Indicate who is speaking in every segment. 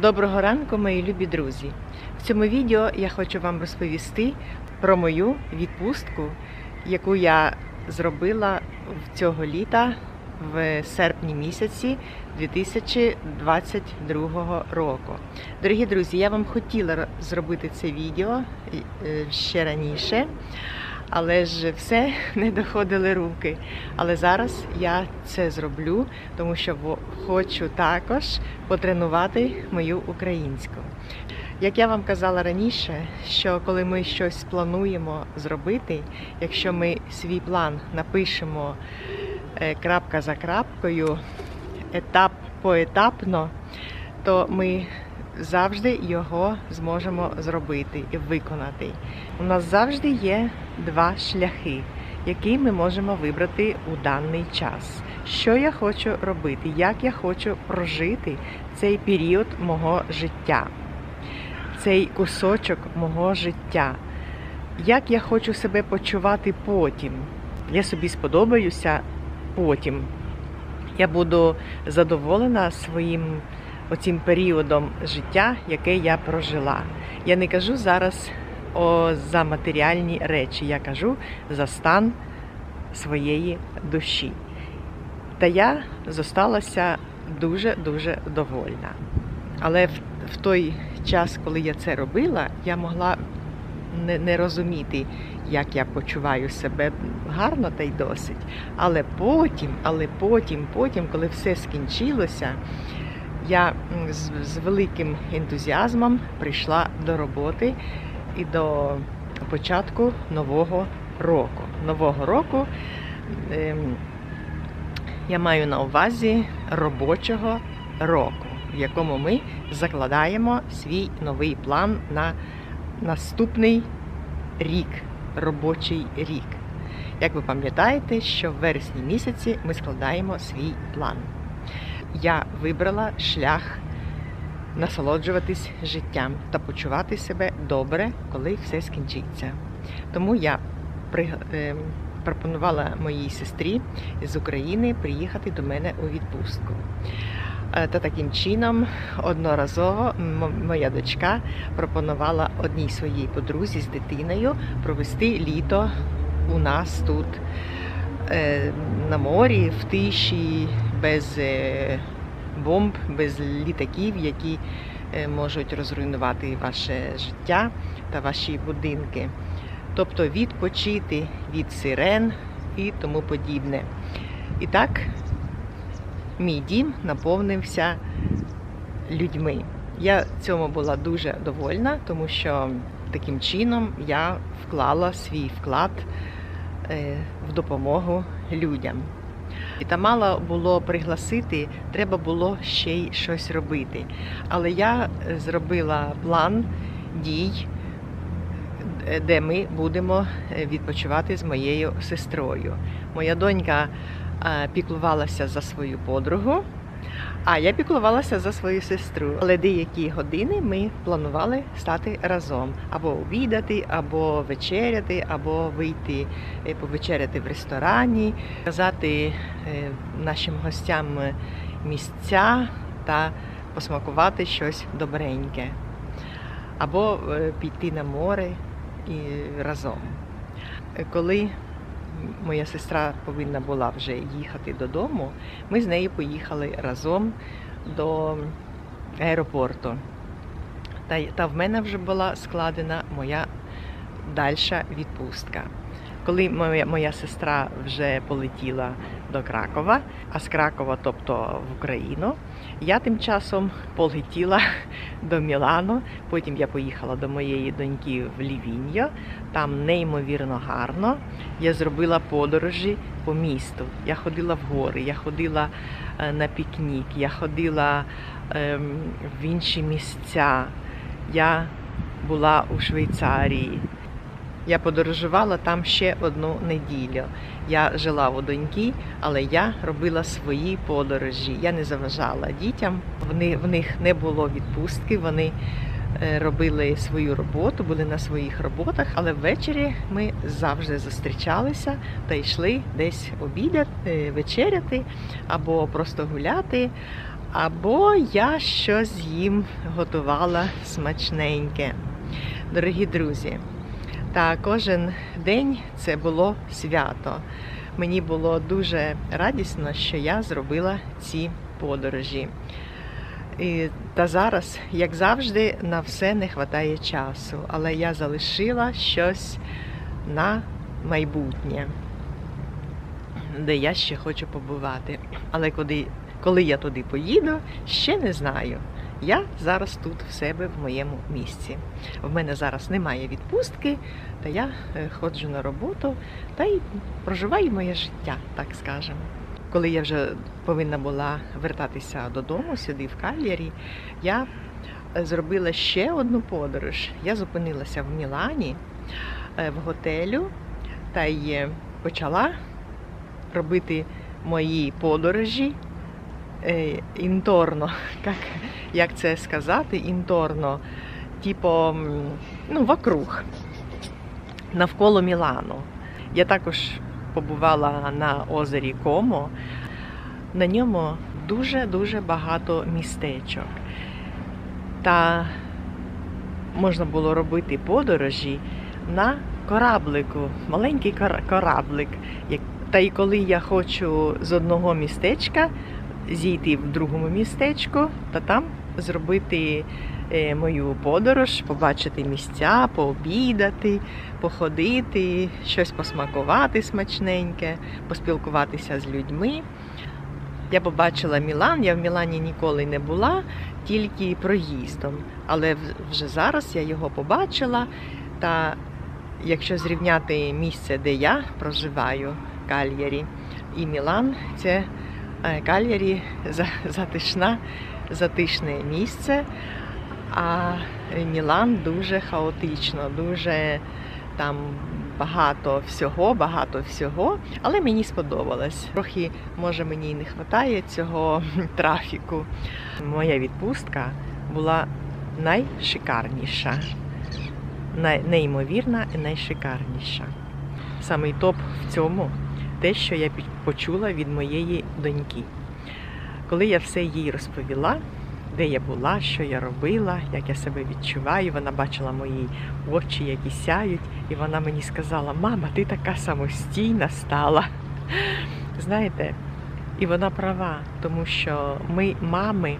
Speaker 1: Доброго ранку, мої любі друзі! В цьому відео я хочу вам розповісти про мою відпустку, яку я зробила цього літа в серпні місяці 2022 року. Дорогі друзі, я вам хотіла зробити це відео е, ще раніше, але ж все не доходили руки. Але зараз я це зроблю, тому що хочу також потренувати мою українську. Як я вам казала раніше, що коли ми щось плануємо зробити, якщо ми свій план напишемо е, крапка за крапкою, етап поетапно, то ми завжди його зможемо зробити і виконати. У нас завжди є два шляхи, які ми можемо вибрати у даний час. Що я хочу робити, як я хочу прожити цей період мого життя, цей кусочок мого життя. Як я хочу себе почувати потім. Я собі сподобаюся потім. Я буду задоволена своїм оцим періодом життя, яке я прожила. Я не кажу зараз о, за матеріальні речі, я кажу за стан своєї душі. Та я зосталася дуже-дуже довольна. Але в, в той час, коли я це робила, я могла не, не розуміти, як я почуваю себе гарно та й досить. Але потім, але потім, потім, коли все скінчилося, я з, великим ентузіазмом прийшла до роботи і до початку нового року. Нового року ем, я маю на увазі робочого року, в якому ми закладаємо свій новий план на наступний рік, робочий рік. Як ви пам'ятаєте, що в вересні місяці ми складаємо свій план. Я вибрала шлях насолоджуватись життям та почувати себе добре, коли все скінчиться. Тому я при, е, пропонувала моїй сестрі з України приїхати до мене у відпустку. Е, Та таким чином одноразово моя дочка пропонувала одній своїй подрузі з дитиною провести літо у нас тут е, на морі, в тиші, без е, бомб, без літаків, які е, можуть розруйнувати ваше життя та ваші будинки. Тобто відпочити від сирен і тому подібне. І так, мій дім наповнився людьми. Я цьому була дуже довольна, тому що таким чином я вклала свій вклад е, в допомогу людям. І та мало було пригласити, треба було ще й щось робити. Але я е, зробила план дій, е, де ми будемо е, відпочивати з моєю сестрою. Моя донька піклувалася за свою подругу, а я піклувалася за свою сестру. Але деякі години ми планували стати разом або обідати, або вечеряти, або вийти е, повечеряти в ресторані, казати е, нашим гостям місця та посмакувати щось добреньке, або е, піти на море і разом. Коли моя сестра повинна була вже їхати додому, ми з нею поїхали разом до аеропорту. Та, та в мене вже була складена моя дальша відпустка. Коли моя, моя сестра вже полетіла до Кракова, а з Кракова, тобто в Україну, я тим часом полетіла до Мілану. Потім я поїхала до моєї доньки в Лівіньо. Там неймовірно гарно. Я зробила подорожі по місту. Я ходила в гори, я ходила е, на пікнік, я ходила ем, в інші місця. Я була у Швейцарії. Я подорожувала там ще одну неділю. Я жила у доньки, але я робила свої подорожі. Я не заважала дітям. Вони, в них не було відпустки, вони е, робили свою роботу, були на своїх роботах, але ввечері ми завжди зустрічалися та йшли десь обідати, вечеряти або просто гуляти, або я щось їм готувала смачненьке. Дорогі друзі, та кожен день це було свято. Мені було дуже радісно, що я зробила ці подорожі. І, та зараз, як завжди, на все не вистачає часу, але я залишила щось на майбутнє, де я ще хочу побувати. Але коли, коли я туди поїду, ще не знаю. Я зараз тут в себе в моєму місці. В мене зараз немає відпустки, та я е, ходжу на роботу та й проживаю моє життя, так скажемо. Коли я вже повинна була вертатися додому сюди, в Кальярі, я е, зробила ще одну подорож. Я зупинилася в Мілані е, в готелю та й почала робити мої подорожі інторно. Як, як це сказати? Інторно, типу, ну, вокруг, навколо Мілану. Я також побувала на озері Комо. На ньому дуже-дуже багато містечок. Та можна було робити подорожі на кораблику, маленький кораблик. Та й коли я хочу з одного містечка зійти в другому містечку, та там зробити е, мою подорож, побачити місця, пообідати, походити, щось посмакувати смачненьке, поспілкуватися з людьми. Я побачила Мілан, я в Мілані ніколи не була, тільки проїздом. Але вже зараз я його побачила. Та якщо зрівняти місце, де я проживаю, Кальярі, і Мілан, це Кальярі затишна, затишне місце. А Мілан дуже хаотично, дуже там багато всього, багато всього. Але мені сподобалось. Трохи, може, мені і не вистачає цього трафіку. Моя відпустка була найшикарніша, най- неймовірна і найшикарніша. Самий топ в цьому те, що я почула від моєї доньки. Коли я все їй розповіла, де я була, що я робила, як я себе відчуваю, вона бачила мої очі, які сяють, і вона мені сказала: Мама, ти така самостійна стала. Знаєте, і вона права, тому що ми, мами,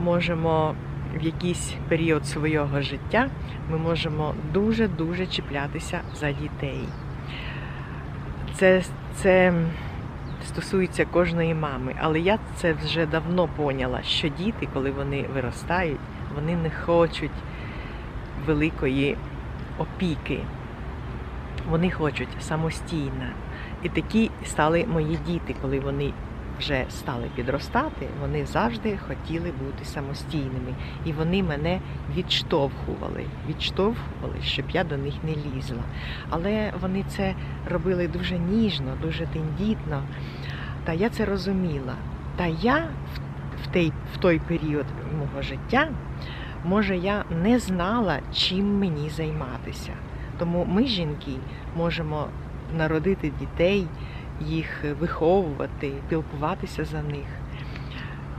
Speaker 1: можемо в якийсь період свого життя ми можемо дуже-дуже чіплятися за дітей. Це, це стосується кожної мами, але я це вже давно поняла, що діти, коли вони виростають, вони не хочуть великої опіки. Вони хочуть самостійно. І такі стали мої діти, коли вони вже стали підростати, вони завжди хотіли бути самостійними. І вони мене відштовхували, відштовхували, щоб я до них не лізла. Але вони це робили дуже ніжно, дуже тендітно. Та я це розуміла. Та я в, той, в той період мого життя, може, я не знала, чим мені займатися. Тому ми, жінки, можемо народити дітей, їх виховувати, пілкуватися за них.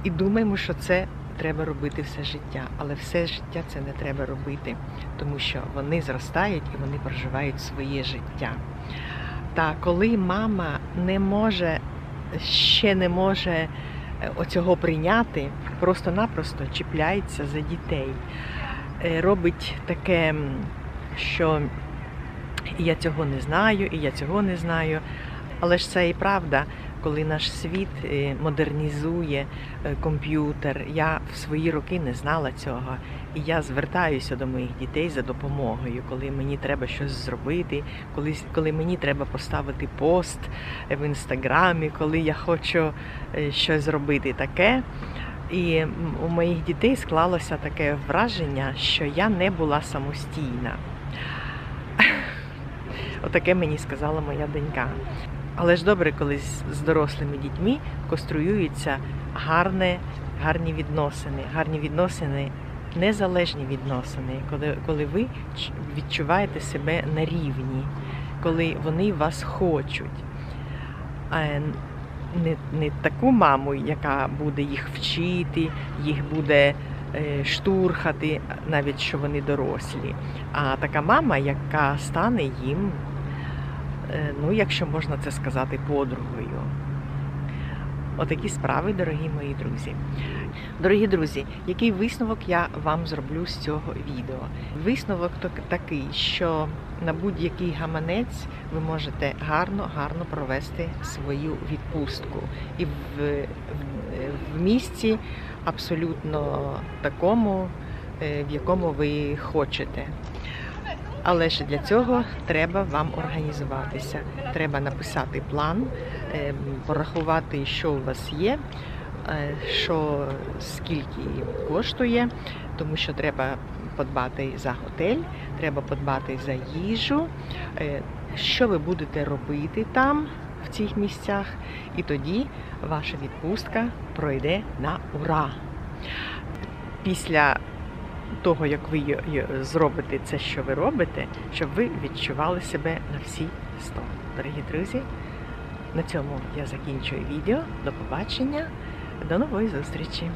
Speaker 1: І думаємо, що це треба робити все життя. Але все життя це не треба робити, тому що вони зростають і вони проживають своє життя. Та коли мама не може, ще не може е, оцього прийняти, просто-напросто чіпляється за дітей, Е, робить таке, що я цього не знаю, і я цього не знаю. Але ж це і правда, коли наш світ е, модернізує е, комп'ютер. Я в свої роки не знала цього. І я звертаюся до моїх дітей за допомогою, коли мені треба щось зробити, коли, коли мені треба поставити пост в інстаграмі, коли я хочу е, щось зробити таке. І у моїх дітей склалося таке враження, що я не була самостійна. Отаке мені сказала моя донька. Але ж добре, коли з дорослими дітьми конструюються гарне, гарні відносини, гарні відносини, незалежні відносини, коли, коли ви відчуваєте себе на рівні, коли вони вас хочуть. Не, не таку маму, яка буде їх вчити, їх буде е, штурхати, навіть що вони дорослі, а така мама, яка стане їм, ну, якщо можна це сказати, подругою. Отакі справи, дорогі мої друзі. Дорогі друзі, який висновок я вам зроблю з цього відео? Висновок такий, що на будь-який гаманець ви можете гарно, гарно провести свою відпустку. І в, в, в місці абсолютно такому, е, в якому ви хочете. Але ж для цього треба вам організуватися. Треба написати план, е, порахувати, що у вас є, е, що скільки коштує, тому що треба подбати за готель, треба подбати за їжу, е, що ви будете робити там, в цих місцях, і тоді ваша відпустка пройде на ура. Після того, як ви зробите це, що ви робите, щоб ви відчували себе на всі 100. Дорогі друзі, на цьому я закінчую відео. До побачення, до нової зустрічі!